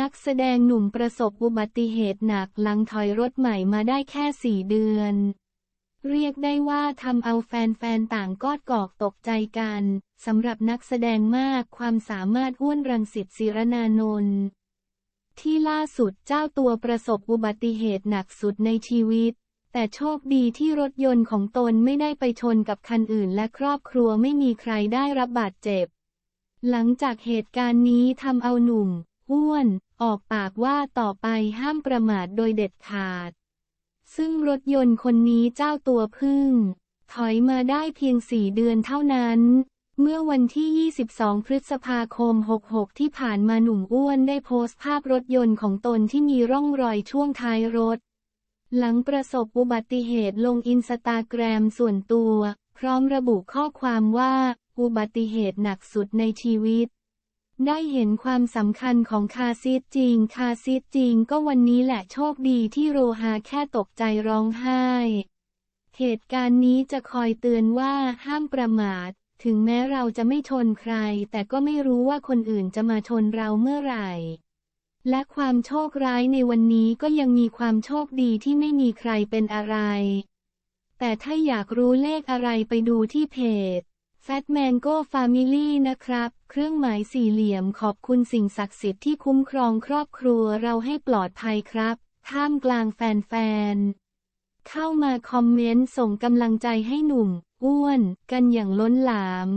นักแสดงหนุ่มประสบอุบัติเหตุหนักหลังถอยรถใหม่มาได้แค่สี่เดือน เรียกได้ว่าทำเอาแฟนๆ ต่างกอดกอกตกใจกันสำหรับนักแสดงมากความสามารถอ้วนรังสิตศิรนานนท์ที่ล่าสุดเจ้าตัวประสบอุบัติเหตุหนักสุดในชีวิต แต่โชคดีที่รถยนต์ของตนไม่ได้ไปชนกับคันอื่นและครอบครัวไม่มีใครได้รับบาดเจ็บ หลังจากเหตุการณ์นี้ทำเอาหนุ่ม อ้วน ออกปากว่าต่อไปห้ามประมาทโดยเด็ดขาด ซึ่งรถยนต์คนนี้เจ้าตัวพึ่ง ถอยมาได้เพียงสี่เดือนเท่านั้น เมื่อวันที่ 22 พฤษภาคม 66 ที่ผ่านมาหนุ่มอ้วนได้โพสต์ภาพรถยนต์ของตนที่มีร่องรอยช่วงท้ายรถ หลังประสบอุบัติเหตุลงอินสตาแกรมส่วนตัว พร้อมระบุข้อความว่า อุบัติเหตุหนักสุดในชีวิต ได้เห็นความสำคัญของคาซีดจริง คาซีดจริงก็วันนี้แหละโชคดีที่โรฮาแค่ตกใจร้องไห้ เหตุการณ์นี้จะคอยเตือนว่าห้ามประมาท ถึงแม้เราจะไม่ชนใคร แต่ก็ไม่รู้ว่าคนอื่นจะมาชนเราเมื่อไหร่ และความโชคร้ายในวันนี้ก็ยังมีความโชคดีที่ไม่มีใครเป็นอะไร แต่ถ้าอยากรู้เลขอะไรไปดูที่เพจ แฟตแมนโก้ฟามิลี่นะครับ เครื่องหมายสี่เหลี่ยมขอบคุณสิ่งศักดิ์สิทธิ์ที่คุ้มครองครอบครัวเราให้ปลอดภัยครับ ท่ามกลางแฟนๆ เข้ามาคอมเมนต์ส่งกำลังใจให้หนุ่ม อ้วน กันอย่างล้นหลาม